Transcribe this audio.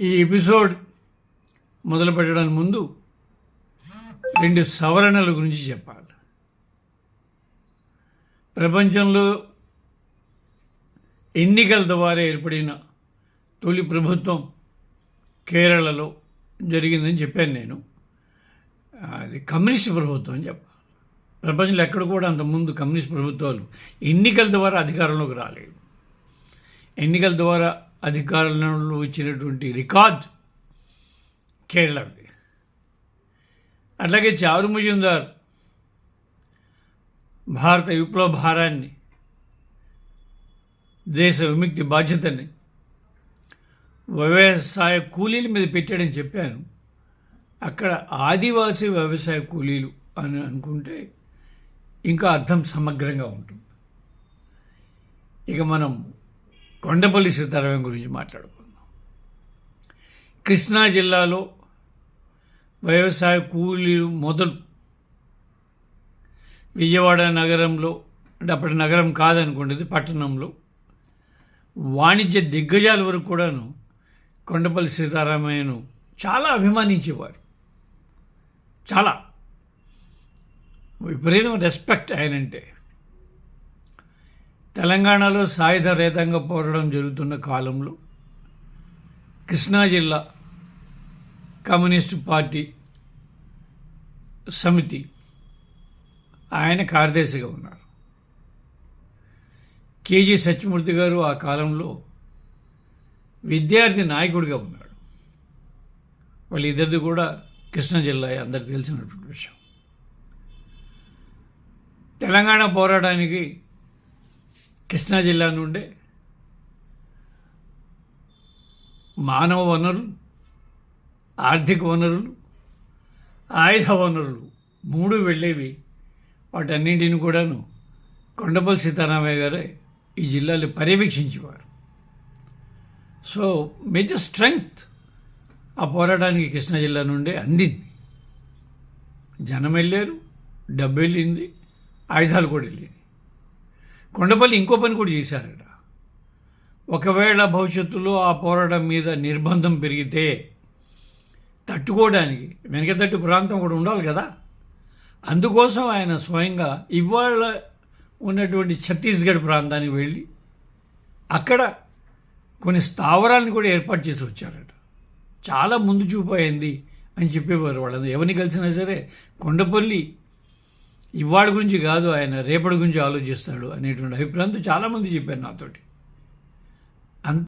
ఈ ఎపిసోడ్ మొదలు పెట్టడానికి ముందు రెండు సవరణల గురించి చెప్పాలి. ప్రపంచంలో ఎన్నికల ద్వారా ఏర్పడిన తొలి ప్రభుత్వం కేరళలో జరిగిందని చెప్పాను నేను. అది కమ్యూనిస్ట్ ప్రభుత్వం అని చెప్పాలి. ప్రపంచంలో ఎక్కడ కూడా అంతకుముందు కమ్యూనిస్ట్ ప్రభుత్వాలు ఎన్నికల ద్వారా అధికారంలోకి రాలేదు. ఎన్నికల ద్వారా అధికారంలో వచ్చినటువంటి రికార్డ్ కేరళది అట్లాగే చారు ముజుందార్ భారత విప్లవ భారాన్ని దేశ విముక్తి బాధ్యతని వ్యవసాయ కూలీల మీద పెట్టాడని చెప్పాను. అక్కడ ఆదివాసీ వ్యవసాయ కూలీలు అని అనుకుంటే ఇంకా అర్థం సమగ్రంగా ఉంటుంది. ఇక మనం కొండపల్లి సీతారామం గురించి మాట్లాడుకుందాం. కృష్ణా జిల్లాలో వ్యవసాయ కూలీలు మొదలు విజయవాడ నగరంలో అంటే అప్పటి నగరం కాదనుకోండి పట్టణంలో వాణిజ్య దిగ్గజాల వరకు కూడాను కొండపల్లి సీతారామయ్యను చాలా అభిమానించేవారు. చాలా. విపరీతం రెస్పెక్ట్ ఆయనంటే. తెలంగాణలో సాయుధ రేతంగా పోరాటం జరుగుతున్న కాలంలో కృష్ణా జిల్లా కమ్యూనిస్టు పార్టీ సమితి ఆయన కార్యదర్శిగా ఉన్నారు. కేజీ సత్యమూర్తి గారు ఆ కాలంలో విద్యార్థి నాయకుడిగా ఉన్నాడు. వాళ్ళిద్దరిది కూడా కృష్ణా జిల్లా అందరికి తెలిసినటువంటి విషయం. తెలంగాణ పోరాటానికి కృష్ణా జిల్లా నుండే మానవ వనరులు ఆర్థిక వనరులు ఆయుధ వనరులు మూడు వెళ్ళేవి. వాటన్నింటిని కూడాను కొండపల్లి సీతారామయ్య గారే ఈ జిల్లాలో పర్యవేక్షించేవారు. సో మేజర్ స్ట్రెంగ్త్ ఆ పోరాటానికి కృష్ణా జిల్లా నుండే అందింది. జనం వెళ్ళారు డబ్బు వెళ్ళింది ఆయుధాలు కూడా వెళ్ళింది. కొండపల్లి ఇంకో పని కూడా చేశారట. ఒకవేళ భవిష్యత్తులో ఆ పోరాటం మీద నిర్బంధం పెరిగితే తట్టుకోవడానికి వెనకతట్టు ప్రాంతం కూడా ఉండాలి కదా. అందుకోసం ఆయన స్వయంగా ఇవాళ ఉన్నటువంటి ఛత్తీస్గఢ్ ప్రాంతానికి వెళ్ళి అక్కడ కొన్ని స్థావరాలను కూడా ఏర్పాటు చేసి వచ్చారట. చాలా ముందు చూపు అయింది అని చెప్పేవారు వాళ్ళందరూ. ఎవరిని కలిసినా సరే కొండపల్లి ఇవాళ గురించి కాదు ఆయన రేపటి గురించి ఆలోచిస్తాడు అనేటువంటి అభిప్రాయంతో చాలామంది చెప్పారు నాతోటి. అంత